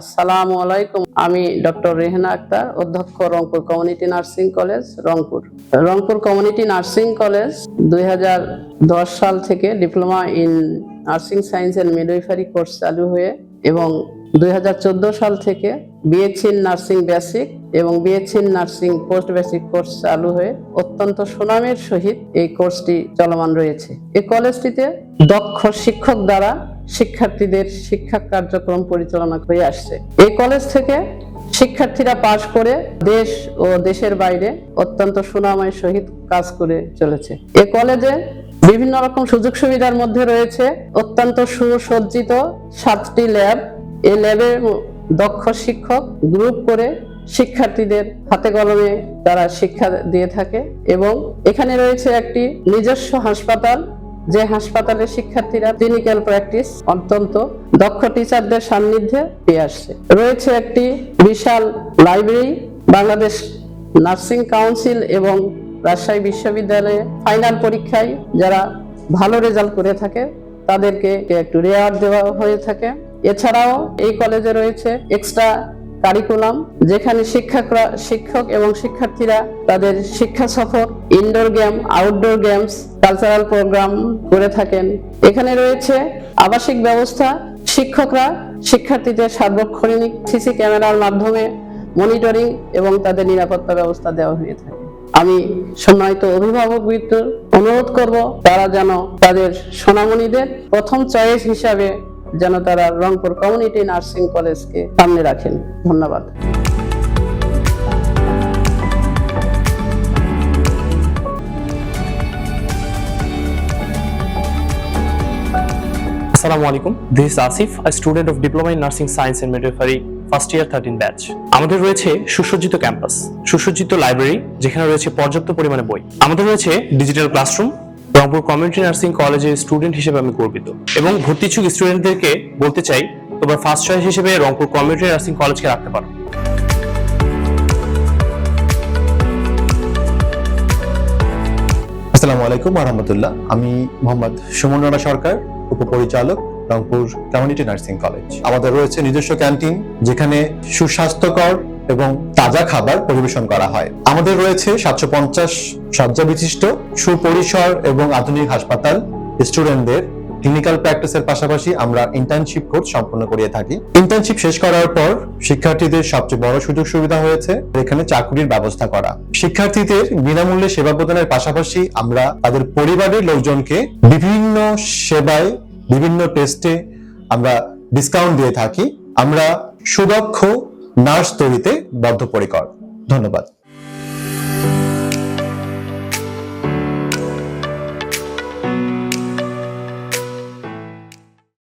আসসালামু আলাইকুম। আমি ডক্টর রেহানা আক্তার, অধ্যক্ষ Rangpur community nursing college, Rangpur. Rangpur community nursing college দুই হাজার দশ সাল থেকে diploma in nursing science and midwifery course চালু হয়ে এবং দুই হাজার চোদ্দ সাল থেকে বিএসসি নার্সিং বেসিক এবং BSc nursing post basic course চালু হয়ে অত্যন্ত সুনামের সহিত এই কোর্সটি চলমান রয়েছে। এই কলেজটিতে দক্ষ শিক্ষক দ্বারা শিক্ষার্থীদের শিক্ষা কার্যক্রম পরিচালনা করে আসছে। এই কলেজ থেকে শিক্ষার্থীরা পাশ করে দেশ ও দেশের বাইরে অত্যন্ত সুনামের সহিত কাজ করে চলেছে। এ কলেজে বিভিন্ন রকম সুযোগ সুবিধার মধ্যে রয়েছে। অত্যন্ত সুসজ্জিত সাতটি ল্যাব এই ল্যাবে দক্ষ শিক্ষক গ্রুপ করে শিক্ষার্থীদের হাতে কলমে তারা শিক্ষা দিয়ে থাকে এবং এখানে রয়েছে একটি নিজস্ব হাসপাতাল। যে হাসপাতালের শিক্ষার্থীরা ক্লিনিক্যাল প্র্যাকটিস অত্যন্ত দক্ষ টিচারদের সান্নিধ্যে পেয়ে আসছে। রয়েছে একটি বিশাল লাইব্রেরি বাংলাদেশ নার্সিং কাউন্সিল এবং রাজশাহী বিশ্ববিদ্যালয়ে ফাইনাল পরীক্ষায় যারা ভালো রেজাল্ট করে থাকে, তাদেরকে একটু রেয়ার দেওয়া হয়ে থাকে। এছাড়াও এই কলেজে রয়েছে এক্সট্রা কারিকুলাম যেখানে শিক্ষকরা, শিক্ষক এবং শিক্ষার্থীরা তাদের শিক্ষা সফর indoor game outdoor games cultural programme করে থাকেন। এখানে রয়েছে আবাসিক ব্যবস্থা, শিক্ষকরা, শিক্ষার্থীদের সার্বক্ষণিক সিসি ক্যামেরার মাধ্যমে মনিটরিং এবং তাদের নিরাপত্তা ব্যবস্থা দেওয়া হয়ে থাকে। আমি সম্মানিত অভিভাবক বৃত্তর অনুরোধ করব, তারা যেন তাদের সোনামণিদের প্রথম চয়েস হিসাবে যেন তারা রংপুর কমিউনিটি নার্সিং কলেজকে সামনে রাখেন। ধন্যবাদ। alaikum. This is Asif, a student of Diploma in Nursing Science and Midwifery, first year thirteen batch আমাদের রয়েছে সুসজ্জিত ক্যাম্পাস সুসজ্জিত লাইব্রেরি যেখানে রয়েছে পর্যাপ্ত পরিমাণে বই। আমাদের রয়েছে digital classroom Rangpur community nursing কলেজের স্টুডেন্ট হিসেবে আমি গর্বিত। এবং ভর্তি ইচ্ছুক স্টুডেন্টদেরকে বলতে চাই, তোমরা ফার্স্ট চয়েস হিসেবে রংপুর কমিউনিটি নার্সিং কলেজকে রাখতে পারো। আসসালামু আলাইকুম রহমতুল্লাহ আমি মোহাম্মদ সুমন রানা সরকার, উপপরিচালক রংপুর কমিউনিটি নার্সিং কলেজ। আমাদের রয়েছে নিজস্ব ক্যান্টিন, যেখানে সুস্বাস্থ্যকর এবং তাজা খাবার পরিবেশন করা হয়। আমাদের রয়েছে সাতশো পঞ্চাশ শয্যা বিশিষ্ট সুপরিসর এবং আধুনিক হাসপাতাল। স্টুডেন্টদের ক্লিনিক্যাল প্র্যাকটিসের পাশাপাশি আমরা ইন্টার্নশিপ কোর্স সম্পন্ন করিয়ে থাকি। ইন্টার্নশিপ শেষ করার পর শিক্ষার্থীদের সবচেয়ে বড় সুযোগ সুবিধা হয়েছে এখানে চাকরির ব্যবস্থা করা। শিক্ষার্থীদের বিনামূল্যে সেবা প্রদানের পাশাপাশি আমরা তাদের পরিবারের লোকজনকে বিভিন্ন সেবায়, বিভিন্ন টেস্টে আমরা ডিসকাউন্ট দিয়ে থাকি। আমরা সুদক্ষ নার্স তৈরিতে বদ্ধপরিকর ধন্যবাদ।